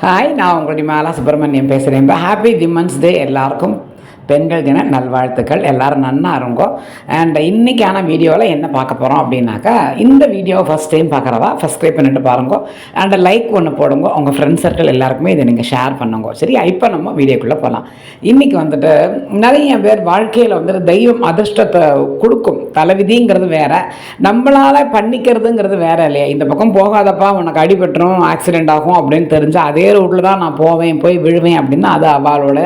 Hi நான் உங்களுடைய மாலா சுப்பிரமணியம் பேசுகிறேன் இப்போ ஹாப்பி விமன்ஸ் டே எல்லாருக்கும். பெண்கள் தின நல்வாழ்த்துக்கள். எல்லோரும் நன்னா இருங்கோ. அண்ட் இன்றைக்கான வீடியோவில் என்ன பார்க்க போகிறோம் அப்படின்னாக்கா இந்த வீடியோவை ஃபஸ்ட் டைம் பார்க்குறதா சப்ஸ்கிரைப் பண்ணிட்டு பாருங்க. அண்ட் லைக் ஒன்று போடுங்க. உங்கள் ஃப்ரெண்ட்ஸ் சர்க்கிள் எல்லாருக்குமே இதை நீங்கள் ஷேர் பண்ணுங்க. சரி இப்போ நம்ம வீடியோக்குள்ளே போகலாம் இன்றைக்கி வந்துட்டு நிறைய பேர் வாழ்க்கையில் வந்துட்டு தெய்வம் அதிர்ஷ்டத்தை கொடுக்கும். தலைவிதிங்கிறது வேறு. நம்மளால் பண்ணிக்கிறதுங்கிறது வேற இல்லையா? இந்த பக்கம் போகாதப்பா உனக்கு அடிபட்டுரும் ஆக்சிடென்ட் ஆகும் அப்படின்னு தெரிஞ்சால் அதே ரூட்டில் தான் நான் போவேன் போய் விழுவேன் அப்படின்னா அது அவளோட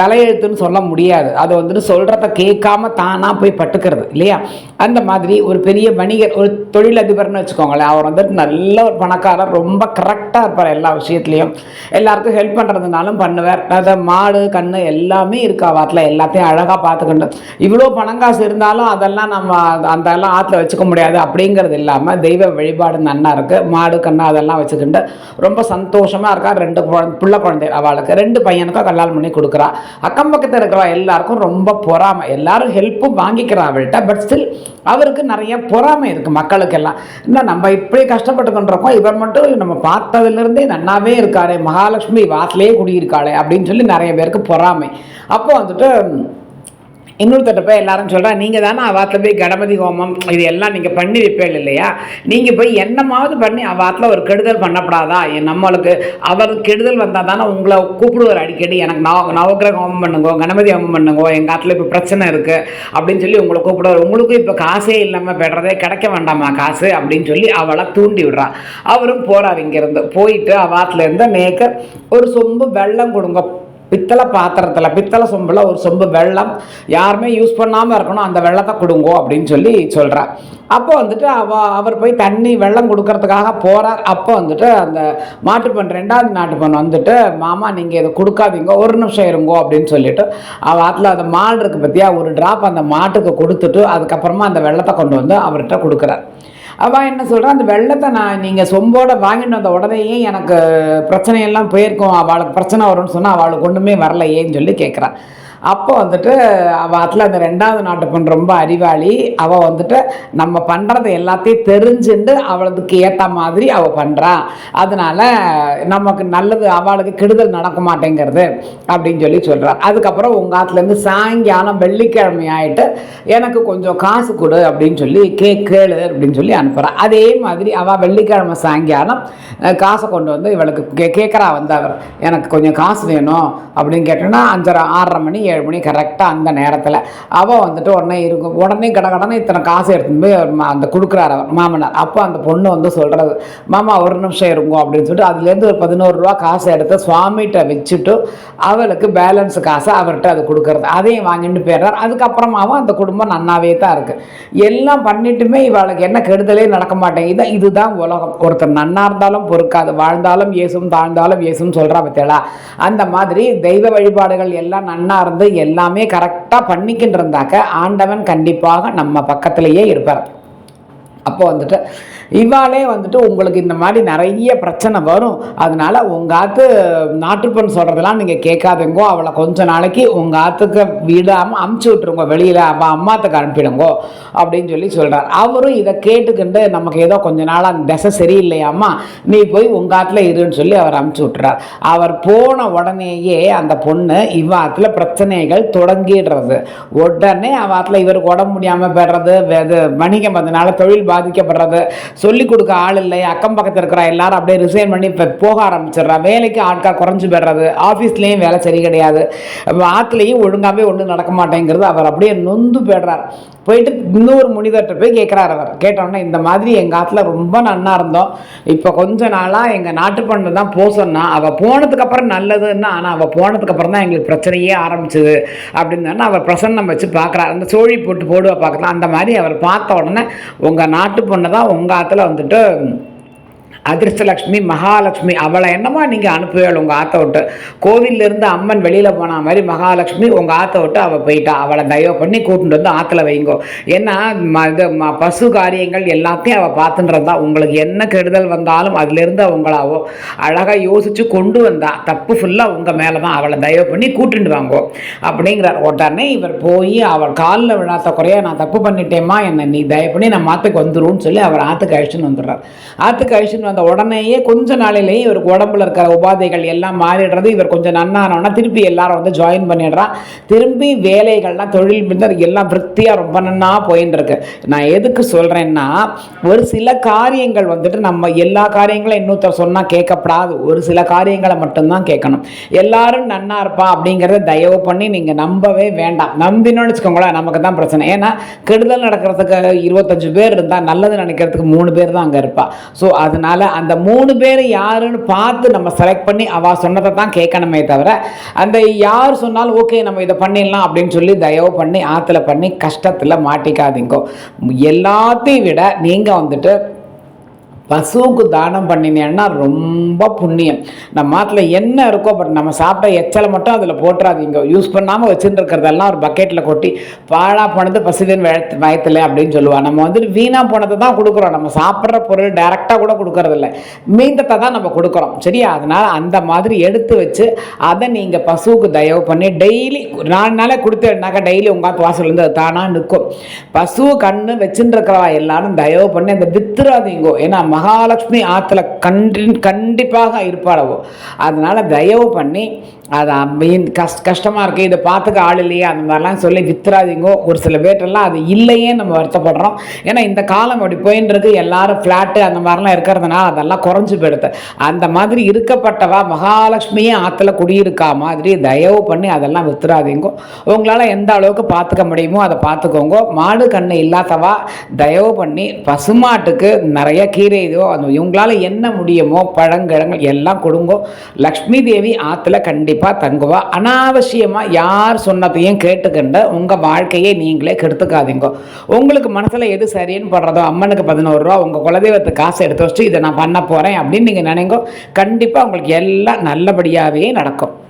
தலையெழுத்துன்னு சொல்ல முடியாது. அதை வந்துட்டு சொல்கிறத கேட்காம தானாக போய் பட்டுக்கிறது இல்லையா? அந்த மாதிரி ஒரு பெரிய வணிகர் ஒரு தொழிலதிபர்னு வச்சுக்கோங்களேன் அவர் வந்துட்டு நல்ல ஒரு பணக்காரர் ரொம்ப கரெக்டாக இருப்பார் எல்லா விஷயத்துலையும். எல்லாருக்கும் ஹெல்ப் பண்ணுறதுனாலும் பண்ணுவார். அதை மாடு கண் எல்லாமே இருக்கா வாத்தில் எல்லாத்தையும் அழகாக பார்த்துக்கிட்டு இவ்வளோ பணம் காசு இருந்தாலும் அதெல்லாம் நம்ம அந்த எல்லாம் ஆற்றுல வச்சுக்க முடியாது. அப்படிங்கிறது இல்லாமல் தெய்வ வழிபாடு நன்னா இருக்குது மாடு கண்ணு அதெல்லாம் வச்சுக்கிட்டு ரொம்ப சந்தோஷமாக இருக்கா ரெண்டு குழந்தை பிள்ளை குழந்தை அவளுக்கு. ரெண்டு பையனுக்கும் கல்யாணம் பண்ணி கொடுக்குறா. அக்கம் பக்கத்தில் இருக்கிற எல்லாருக்கும் ரொம்ப பொறாமை. எல்லாரும் ஹெல்ப்பும் வாங்கிக்கிறா அவள்கிட்ட பட் ஸ்டில் அவருக்கு நிறைய பொறாமை இருக்குது மக்களுக்கெல்லாம். இல்லை நம்ம இப்படி கஷ்டப்பட்டு கொண்டிருக்கோம் இவர் மட்டும் நம்ம பார்த்ததுலேருந்தே நன்னாவே இருக்காரு மகாலட்சுமி வாசலே குடியிருக்காளே அப்படின்னு சொல்லி நிறைய பேருக்கு பொறாமை. அப்போ வந்துட்டு இன்னொருத்தட்ட போய் எல்லாரும் சொல்கிறா நீங்கள் தானே அவாத்தில் போய் கணபதி ஹோமம் இது எல்லாம் நீங்கள் பண்ணி வைப்பேன் இல்லையா? நீங்கள் போய் என்னமாவது பண்ணி அவாத்தில் ஒரு கெடுதல் பண்ணப்படாதா? என் நம்மளுக்கு அவருக்கு கெடுதல் வந்தால் தானே உங்களை கூப்பிடுவார் அடிக்கடி. எனக்கு நவ நவக்கிரக ஹோமம் பண்ணுங்க கணபதி ஹோமம் பண்ணுங்கோ எங்கள் ஆற்றுல இப்போ பிரச்சனை இருக்குது அப்படின்னு சொல்லி உங்களை கூப்பிடுவார். உங்களுக்கும் இப்போ காசே இல்லாமல் பெடுறதே கிடைக்க வேண்டாமா காசு? அப்படின்னு சொல்லி அவளை தூண்டி விடுறா. அவரும் போகிறார் இங்கேருந்து. போயிட்டு அவாத்துலேருந்து நேக்க ஒரு சொம்பு வெள்ளம் கொடுங்க பித்தளை பாத்திரத்தில் பித்தளை சொம்பில் ஒரு சொம்பு வெள்ளம். யாருமே யூஸ் பண்ணாமல் இருக்கணும் அந்த வெள்ளத்தை கொடுங்கோ அப்படின்னு சொல்லி சொல்கிறா அப்போ வந்துட்டு அவ அவர் போய் தண்ணி வெள்ளம் கொடுக்கறதுக்காக போகிறார் அப்போ வந்துட்டு அந்த மாட்டுப்பண் ரெண்டாவது நாட்டுப்பண் வந்துட்டு மாமா நீங்கள் இதை கொடுக்காதீங்க ஒரு நிமிஷம் இருங்கோ அப்படின்னு சொல்லிட்டு அவள் ஆற்றுல அந்த மாடு இருக்கு பற்றியா ஒரு ட்ராப் அந்த மாட்டுக்கு கொடுத்துட்டு அதுக்கப்புறமா அந்த வெள்ளத்தை கொண்டு வந்து அவர்கிட்ட கொடுக்குறார். அவள் என்ன சொல்கிறா அந்த வெள்ளத்தை நான் நீங்கள் சொம்போட வாங்கிட்டு வந்த உடனேயே எனக்கு பிரச்சனையெல்லாம் போயிருக்கும் அவளுக்கு பிரச்சனை வரும்னு சொன்னால் அவளுக்கு ஒன்றுமே வரலையேன்னு சொல்லி கேட்குறான் அப்போ வந்துட்டு அவள் அதில் அந்த ரெண்டாவது நாட்டு பெண் ரொம்ப அறிவாளி. அவள் வந்துட்டு நம்ம பண்ணுறது எல்லாத்தையும் தெரிஞ்சுண்டு அவளுக்கு ஏற்ற மாதிரி அவள் பண்ணுறான் அதனால் நமக்கு நல்லது அவளுக்கு கெடுதல் நடக்க மாட்டேங்கிறது அப்படின்னு சொல்லி சொல்கிறார் அதுக்கப்புறம் உங்கள் ஆற்றுலேருந்து சாயங்காலம் வெள்ளிக்கிழமை ஆகிட்டு எனக்கு கொஞ்சம் காசு கொடு அப்படின்னு சொல்லி கே கேளு அப்படின்னு சொல்லி அனுப்புகிறான் அதே மாதிரி அவள் வெள்ளிக்கிழமை சாயங்காலம் காசை கொண்டு வந்து இவளுக்கு கே கேட்குறா வந்து அவர். எனக்கு கொஞ்சம் காசு வேணும் அப்படின்னு கேட்டோன்னா அஞ்சரை ஆறரை மணி ஏழு மணி கரெக்டாக அந்த நேரத்தில். அவள் வந்துட்டு உடனே இருக்கும் உடனே கட கடனே இத்தனை காசு எடுத்துன்னு போய் அந்த கொடுக்குறாரு அவர் மாமனார். அப்போ அந்த பொண்ணு வந்து சொல்கிறது மாமா ஒரு நிமிஷம் இருக்கும் அப்படின்னு சொல்லிட்டு அதுலேருந்து ஒரு பதினோரு ரூபா காசு எடுத்து சுவாமிகிட்ட வச்சுட்டு அவளுக்கு பேலன்ஸ் காசை அவர்கிட்ட அது கொடுக்குறது. அதையும் வாங்கிட்டு போயிடுறார். அதுக்கப்புறமாவும் அந்த குடும்பம் நன்னாவே தான் இருக்குது எல்லாம் பண்ணிட்டுமே இவளுக்கு என்ன கெடுதலே நடக்க மாட்டேங்குது. இதுதான் உலகம். ஒருத்தர் நன்னா இருந்தாலும் பொறுக்காது. வாழ்ந்தாலும் ஏசும் தாழ்ந்தாலும் ஏசும் சொல்கிறா பத்தியலா அந்த மாதிரி தெய்வ வழிபாடுகள் எல்லாம் நன்னா இருந்து எல்லாமே கரெக்டாக பண்ணிக்கிட்டு இருந்தாக்க ஆண்டவன் கண்டிப்பாக நம்ம பக்கத்திலேயே இருப்பார். அப்போ வந்துட்டு இவாளே வந்துட்டு உங்களுக்கு இந்த மாதிரி நிறைய பிரச்சனை வரும். அதனால உங்கள் ஆத்து நாட்டுப்பெண் சொல்கிறதெல்லாம் நீங்கள் கேட்காதுங்கோ. அவளை கொஞ்ச நாளைக்கு உங்கள் ஆத்துக்கு விடாமல் அமுச்சு விட்ருங்க வெளியில் அவள் அம்மாத்துக்கு அனுப்பிடுங்கோ அப்படின்னு சொல்லி சொல்கிறார் அவரும் இதை கேட்டுக்கிண்டு நமக்கு ஏதோ கொஞ்ச நாளாக அந்த திசை சரியில்லையாம்மா நீ போய் உங்கள் ஆற்றுல இருன்னு சொல்லி அவர் அமுச்சு விட்டுறார். அவர் போன உடனேயே அந்த பொண்ணு இவ பிரச்சனைகள் தொடங்கிடுறது. உடனே அவ ஆற்றுல இவருக்கு உடம்பு முடியாமல் போயிடுறது. வணிகம் அதனால் தொழில் பாதிக்கப்படுறது. சொல்லி கொடுக்க ஆள் இல்லை அக்கம் பக்கத்தில் இருக்கிற எல்லாரும் அப்படியே ரிசைன் பண்ணி இப்போ போக ஆரம்பிச்சிடுறா. வேலைக்கு ஆட்கள் குறைஞ்சி போயிடுறது. ஆஃபீஸ்லேயும் வேலை சரி கிடையாது. ஆற்றுலையும் ஒழுங்காகவே ஒன்றும் நடக்க மாட்டேங்கிறது அவர் அப்படியே நொந்து போயிடுறார். போயிட்டு இன்னொரு முனிவர்கிட்ட போய் கேட்குறாரு அவர். கேட்டோன்னா இந்த மாதிரி எங்கள் ஆற்றுல ரொம்ப நன்னா இருந்தோம். இப்போ கொஞ்ச நாளாக எங்கள் நாட்டு பண்ணு தான் போக சொன்னால் அவள் போனதுக்கப்புறம் நல்லதுன்னா ஆனால் அவள் போனதுக்கப்புறம் தான் எங்களுக்கு பிரச்சனையே ஆரம்பிச்சது அப்படின்னு அவர் பிரசன்னம் வச்சு பார்க்குறாரு அந்த சோழி போட்டு போடுவா பார்க்கலாம். அந்த மாதிரி அவர் பார்த்த உடனே உங்கள் நாட்டு பொண்ணு தான் உங்கள் காலத்தில் வந்துட்டு அதிர்ஷ்டலக்ஷ்மி மகாலட்சுமி அவளை என்னமா நீங்கள் அனுப்புவேள் உங்கள் ஆத்த விட்டு. கோவில்ல இருந்து அம்மன் வெளியில் போன மாதிரி மகாலட்சுமி உங்கள் ஆத்த விட்டு அவள் போயிட்டா. அவளை தயவு பண்ணி கூட்டிட்டு வந்து ஆற்றுல வைங்கோ. ஏன்னா ம- இது ம- பசு காரியங்கள் எல்லாத்தையும் அவள் பார்த்துன்றதா உங்களுக்கு என்ன கெடுதல் வந்தாலும் அதுலேருந்து அவங்களாவோ அழகாக யோசித்து கொண்டு வந்தா. தப்பு ஃபுல்லாக உங்கள் மேலே தான் அவளை தயவு பண்ணி கூட்டிட்டு வாங்கோ. அப்படிங்கிறார். உடனே இவர் போய் அவள் காலில் விழாத்த குறைய நான் தப்பு பண்ணிட்டேம்மா என்னை நீ தயவு பண்ணி நான் மாற்றுக்கு வந்துருன்னு சொல்லி அவர் ஆற்றுக்கு அழிச்சுன்னு வந்துடுறார். ஆற்றுக்கு அழிச்சுன்னு வந்த உடனேயே கொஞ்ச நாளிலேயே இவருக்கு உடம்புல இருக்கிற உபாதைகள் எல்லாம் மாறிடுறது. இவர் கொஞ்சம் நன்னானோன்னா திருப்பி எல்லாரும் வந்து ஜாயின் பண்ணிடுறான். திரும்பி வேலைகள்லாம் தொழில் பின்னர் எல்லாம் விருத்தியாக ரொம்ப நன்னா போயின்னு இருக்கு நான் எதுக்கு சொல்கிறேன்னா ஒரு சில காரியங்கள் வந்துட்டு நம்ம எல்லா காரியங்களும் இன்னொருத்தர் சொன்னால் கேட்கப்படாது. ஒரு சில காரியங்களை மட்டும்தான் கேட்கணும். எல்லாரும் நன்னா இருப்பா அப்படிங்கிறத தயவு பண்ணி நீங்கள் நம்பவே வேண்டாம். நம்பினோன்னு வச்சுக்கோங்களேன் நமக்கு தான் பிரச்சனை. ஏன்னா கெடுதல் நடக்கிறதுக்கு இருபத்தஞ்சு பேர் இருந்தால் நல்லது நினைக்கிறதுக்கு மூணு பேர் தான் அங்கே இருப்பா. ஸோ அதனால அந்த மூணு பேர் யாருன்னு பார்த்து நம்ம செலக்ட் பண்ணி அவள் சொன்னதை தான் கேட்கணுமே தவிர அந்த யார் சொன்னாலும் ஓகே நம்ம இதை பண்ணிடலாம் அப்படின்னு சொல்லி தயவு பண்ணி ஆற்றுல பண்ணி கஷ்டத்தில் மாட்டிக்காதீங்கோ. எல்லாத்தையும் விட நீங்கள் வந்துட்டு பசுவுக்கு தானம் பண்ணினேன்னா ரொம்ப புண்ணியம். நம்ம மாட்டில் என்ன இருக்கோ பட் நம்ம சாப்பிட்ட எச்சலை மட்டும் அதில் போட்டுறாதீங்க. யூஸ் பண்ணாமல் வச்சுட்டு இருக்கிறதெல்லாம் ஒரு பக்கெட்டில் கொட்டி பாழா போனது பசுவின் வயத்து வயத்தில் அப்படின்னு சொல்லுவாள் நம்ம வந்துட்டு வீணாக போனதை தான் கொடுக்குறோம். நம்ம சாப்பிட்ற பொருள் டைரெக்டாக கூட கொடுக்கறதில்ல. மீந்தத்தை தான் நம்ம கொடுக்குறோம். சரியா? அதனால் அந்த மாதிரி எடுத்து வச்சு அதை நீங்கள் பசுவுக்கு தயவு பண்ணி டெய்லி நாலு நாளே கொடுத்தேன்னாக்கா டெய்லி உங்கள் வாசல்லேருந்து அது தானாக நிற்கும். பசு கண்ணு வச்சுட்டு இருக்கிறவா எல்லாரும் தயவு பண்ணி அந்த வித்துறாதீங்கோ. ஏன்னா மகாலட்சுமி ஆற்றுல கண்டி கண்டிப்பாக இருப்பாளவோ. அதனால் தயவு பண்ணி அதான் மீன் கஷ்ட கஷ்டமாக இருக்குது இதை பார்த்துக்க ஆள் இல்லையே. அந்த மாதிரிலாம் சொல்லி வித்துறாதீங்கோ. ஒரு சில பேர்ட்டெல்லாம் அது இல்லையே நம்ம வருத்தப்படுறோம். ஏன்னா இந்த காலம் அப்படி போயின்றது எல்லாரும் ஃப்ளாட்டு அந்த மாதிரிலாம் இருக்கிறதுனால அதெல்லாம் குறைஞ்சி போயிடுது. அந்த மாதிரி இருக்கப்பட்டவா மகாலட்சுமியே ஆற்றுல குடியிருக்கா மாதிரி தயவு பண்ணி அதெல்லாம் வித்துறாதீங்கோ. உங்களால் எந்த அளவுக்கு பார்த்துக்க முடியுமோ அதை பார்த்துக்கோங்க. மாடு கண்ணு இல்லாதவா தயவு பண்ணி பசுமாட்டுக்கு நிறைய கீரை இதுவோ அந்த இவங்களால என்ன முடியுமோ பழங்கிழங்கள் எல்லாம் கொடுங்கோ. லக்ஷ்மி தேவி ஆற்றுல கண்டிப்பாக தங்குவா. அனாவசியமாக யார் சொன்னதையும் கேட்டுக்கண்டு உங்கள் வாழ்க்கையை நீங்களே கெடுத்துக்காதீங்க. உங்களுக்கு மனசில் எது சரின்னு படுறதோ அம்மனுக்கு பதினோரு ரூபா உங்கள் குலதெய்வத்துக்கு காசு எடுத்து வச்சுட்டு இதை நான் பண்ண போகிறேன் அப்படின்னு நீங்கள் நினைங்கோ கண்டிப்பாக உங்களுக்கு எல்லாம் நல்லபடியாகவே நடக்கும்.